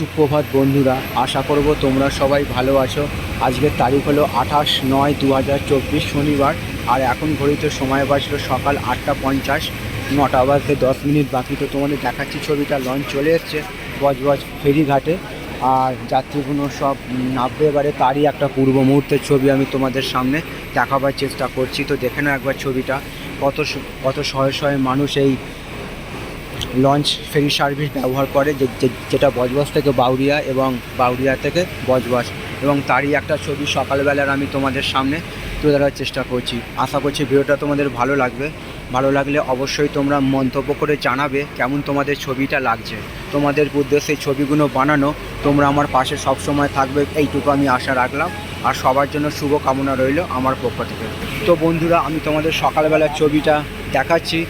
সুপ্রভাত বন্ধুরা, আশা করব তোমরা সবাই ভালো আছো। আজকের তারিখ হলো আঠাশ নয় দু শনিবার, আর এখন ঘড়িতে সময় বাজলো সকাল আটটা পঞ্চাশ। নটা বাজতে দশ মিনিট বাকি, তো তোমাদের দেখাচ্ছি ছবিটা। লঞ্চ চলে এসছে বজবজ ফেরিঘাটে, আর যাত্রীগুলো সব নামবে এবারে। তারই একটা পূর্ব মুহূর্তের ছবি আমি তোমাদের সামনে দেখাবার চেষ্টা করছি। তো দেখে নাও একবার ছবিটা। কত কত শয়ে শয়ে মানুষ এই লঞ্চ ফেরি সার্ভিস ব্যবহার করে যেটা বজবজ থেকে বাউরিয়া এবং বাউরিয়া থেকে বজবজ। এবং তারই একটা ছবি সকালবেলার আমি তোমাদের সামনে তুলে ধরার চেষ্টা করছি। আশা করছি ভিডিওটা তোমাদের ভালো লাগবে। ভালো লাগলে অবশ্যই তোমরা মন্তব্য করে জানাবে কেমন তোমাদের ছবিটা লাগছে। তোমাদের উদ্দেশ্যে ছবিগুলো বানানো, তোমরা আমার পাশে সব সময় থাকবে, এইটুকু আমি আশা রাখলাম। আর সবার জন্য শুভ কামনা রইল আমার পক্ষ থেকে। তো বন্ধুরা, আমি তোমাদের সকালবেলার ছবিটা দেখাচ্ছি।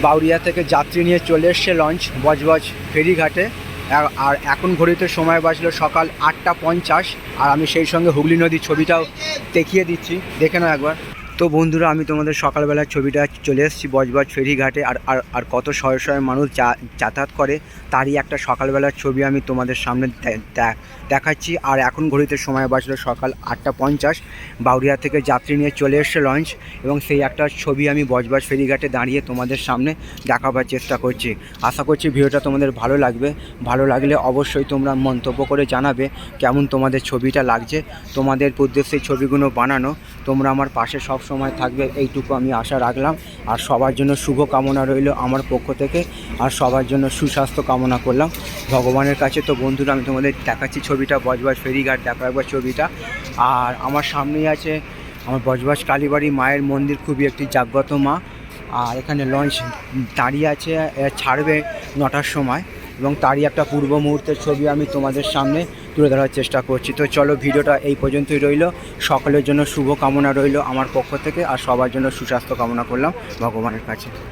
বাউরিয়া থেকে যাত্রী নিয়ে চলে এসছে লঞ্চ, বজবজ ফেরিঘাটে। আর- এখন ঘড়িতে সময় বাজলো সকাল আটটা পঞ্চাশ, আর আমি সেই সঙ্গে হুগলি নদীর ছবিটাও দেখিয়ে দিচ্ছি। দেখে নাও একবার। তো বন্ধুরা, আমি তোমাদের সকালবেলার ছবিটা চলে এসেছি বজবজ ফেরিঘাটে। আর আর আর কত শয়ে শয়ে মানুষ যা- যাতায়াত করে, তারই একটা সকালবেলার ছবি আমি তোমাদের সামনে দেখাচ্ছি। আর এখন ঘড়িতে সময় বাজলো সকাল আটটা পঞ্চাশ। বাউরিয়া থেকে যাত্রী নিয়ে চলে এসছে লঞ্চ এবং সেই একটা ছবি আমি বজবজ ফেরিঘাটে দাঁড়িয়ে তোমাদের সামনে দেখাবার চেষ্টা করছি। আশা করছি ভিডিওটা তোমাদের ভালো লাগবে। ভালো লাগলে অবশ্যই তোমরা মন্তব্য করে জানাবে কেমন তোমাদের ছবিটা লাগছে। তোমাদের উদ্দেশ্যে ছবিগুলো বানানো। তোমরা আমার পাশে সব সময় থাকবে, এইটুকু আমি আশা রাখলাম। আর সবার জন্য শুভ কামনা রইল আমার পক্ষ থেকে। আর সবার জন্য সুস্বাস্থ্য কামনা করলাম। ভগবানের কাছে তো বন্ধুরা, আমি তোমাদের দেখাচ্ছি ছবিটা, বজবজ ফেরিঘাট দেখো একবার ছবিটা। আর আমার সামনেই আছে আমার বজবজ কালীবাড়ি মায়ের মন্দির, খুবই একটি জাগ্রত মা। আর এখানে লঞ্চ দাঁড়িয়ে আছে ছাড়বে নটার সময়। এবং তারই একটা পূর্ব মুহূর্তের ছবি আমি তোমাদের সামনে তুলে ধরার চেষ্টা করছি। তো চলো ভিডিওটা এই পর্যন্তই রইল। সকলের জন্য শুভ কামনা রইল আমার পক্ষ থেকে আর সবার জন্য সুস্বাস্থ্য কামনা করলাম ভগবানের কাছে।